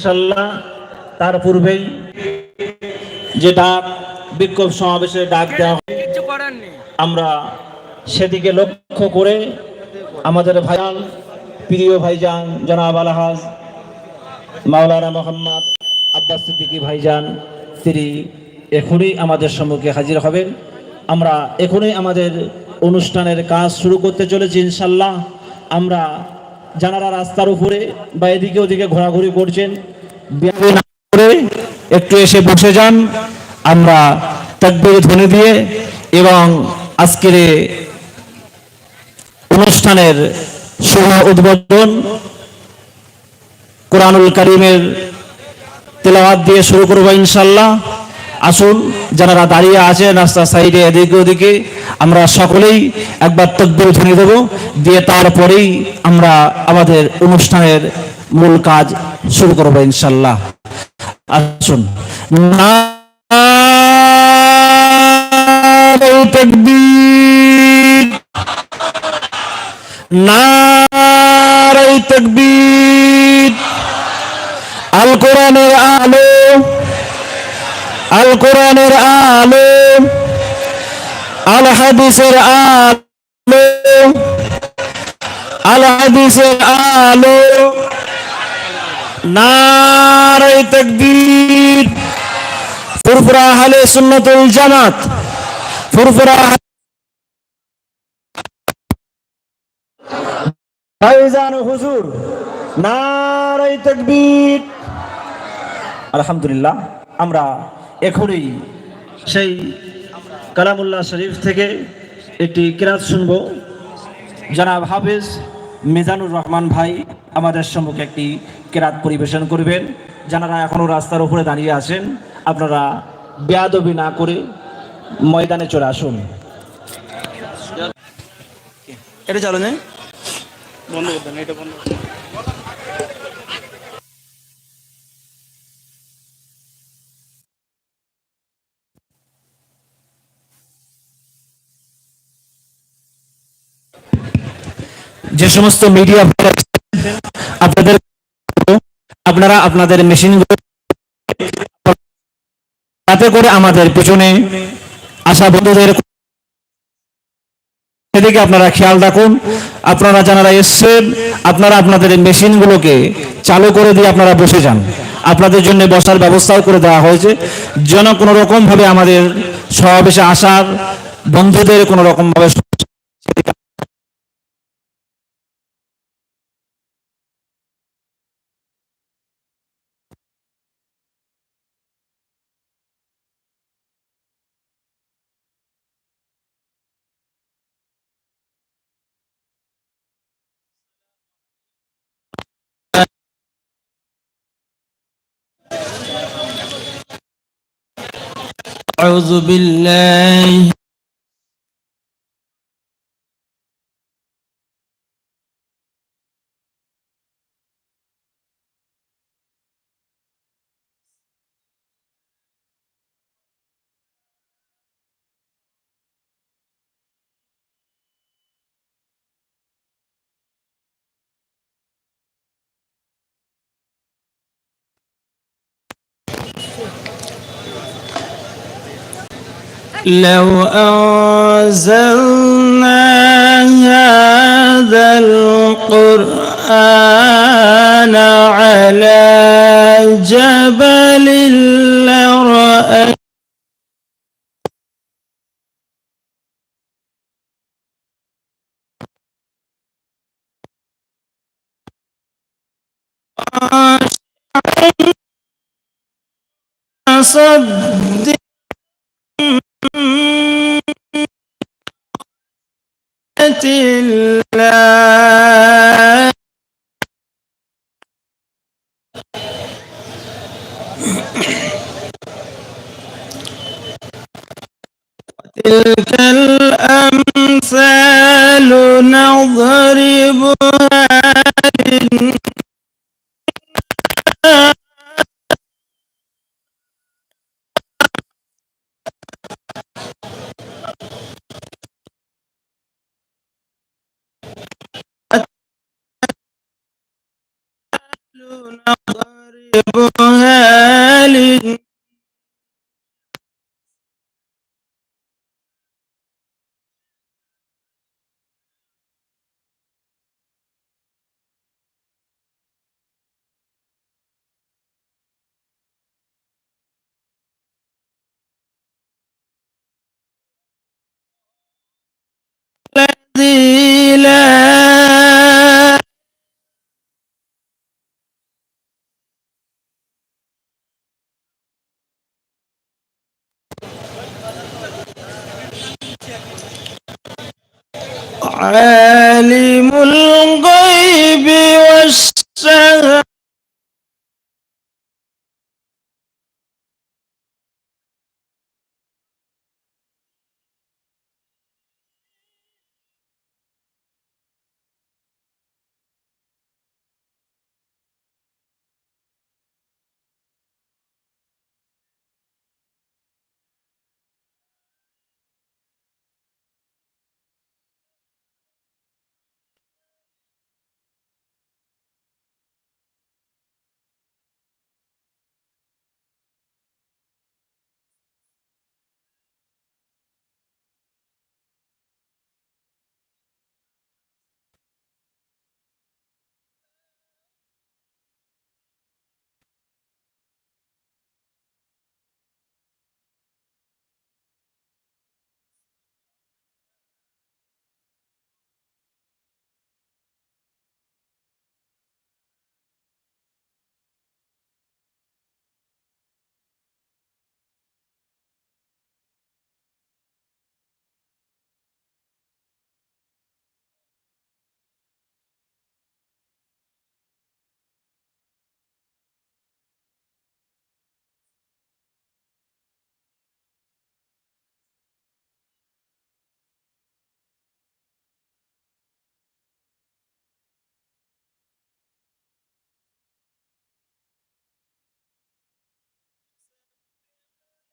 ইনশাল্লাহ তার পূর্বেই যে ডাক বিক্ষোভ সমাবেশে ডাক দেওয়া হয়, আমরা সেদিকে লক্ষ্য করে আমাদের ভাইজান প্রিয় ভাইজান জনাব আলহাজ মাওলানা মোহাম্মদ আব্বাস সিদ্দিকী ভাইজান তিনি এখনই আমাদের সম্মুখে হাজির হবেন। আমরা এখনই আমাদের অনুষ্ঠানের কাজ শুরু করতে চলেছি ইনশাল্লাহ আমরা যারা রাস্তার উপরে বা এদিকে ওদিকে ঘোরাঘুরি করছেন। একটু এসে বসে যান। আমরা তকবির ধ্বনি দিয়ে এবং আজকের অনুষ্ঠানের শুভ উদ্বোধন কোরআনুল করিমের তেলাওয়াত দিয়ে শুরু করব ইনশাল্লাহ আসুন, যারা দাঁড়িয়ে আছেন রাস্তার সাইডে, এদিকে ওদিকে, আমরা সকলেই একবার তকবির ধ্বনি দেব। দিয়ে তারপরেই আমরা আমাদের অনুষ্ঠানের মূল কাজ শুরু করব ইনশাল্লাহ। আসুন। না আল কোরআনের আলো আল। কোরআনের আলো। আল হাদিসের আলো। আল হাদিসের আলো। আলহামদুলিল্লাহ, আমরা এখনই সেই কালামুল্লাহ শরীফ থেকে একটি কিরাত শুনব। জনাব হাফিজ মিজানুর রহমান ভাই আমাদের সম্মুখে একটি কেরাত পরিবেশন করবেন? যারা এখনও রাস্তার উপরে দাঁড়িয়ে আছেন আপনারা বেয়াদবি না করে ময়দানে চলে আসুন। এটা চালু নেই? যে সমস্ত মিডিয়া আপনারা আপনাদের মেশিনগুলো তাতে করে আমাদের পিছনে আসা বন্ধুদের সেদিকে আপনারা খেয়াল রাখুন। আপনারা যারা এসছেন, আপনারা আপনাদের মেশিনগুলোকে চালু করে দিয়ে আপনারা বসে যান। আপনাদের জন্য বসার ব্যবস্থাও করে দেওয়া হয়েছে। যেন কোনো রকম ভাবে আমাদের সমাবেশে আসার বন্ধুদের কোনো রকম أعوذ بالله لو أنزلنا هذا القرآن على جبل لرأيت صد تلك الأمثال نضربها عالم الغيب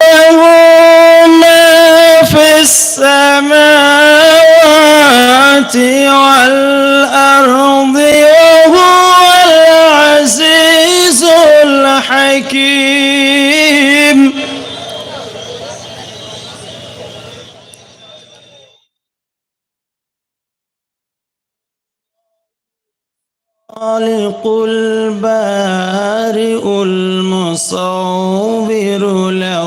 له ما في السماوات والأرض وهو العزيز الحكيم. خالق البارئ المصور له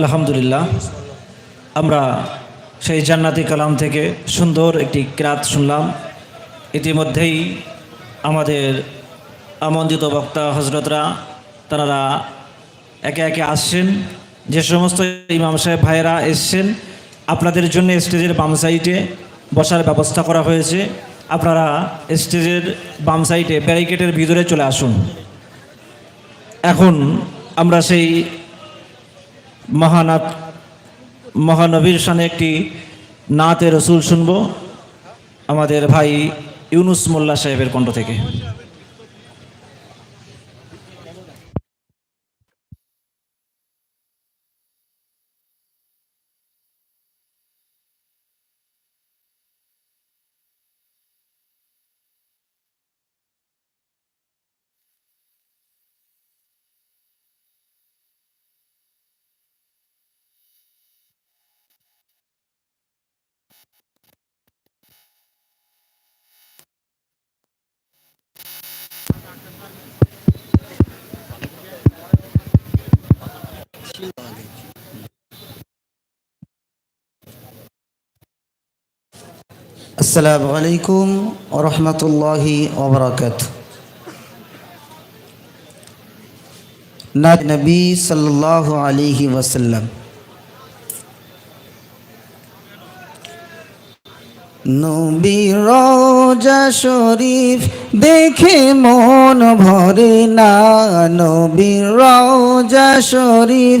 আলহামদুলিল্লাহ, আমরা সেই জান্নাতি কালাম থেকে সুন্দর একটি ক্রাত শুনলাম। ইতিমধ্যেই আমাদের আমন্ত্রিত বক্তা হজরতরা তারা একে একে আসছেন। যে সমস্ত ইমাম সাহেব ভাইয়েরা এসছেন, আপনাদের জন্য স্টেজের বাম সাইডে বসার ব্যবস্থা করা হয়েছে। আপনারা স্টেজের বাম সাইডে ব্যারিকেডের ভিতরে চলে আসুন। এখন আমরা সেই মহানাথ মহানবীর সামনে একটি নাতে রসুল শুনব আমাদের ভাই ইউনুস মোল্লা সাহেবের কণ্ঠ থেকে। আসসালামু আলাইকুম ওরহমতুল্লাহি ওবরাকাত নবী সাল্লাল্লাহু আলাইহি ওয়াসাল্লাম। নবী রোজা শরীফ দেখে মন ভরে না। নবী রোজা শরীফ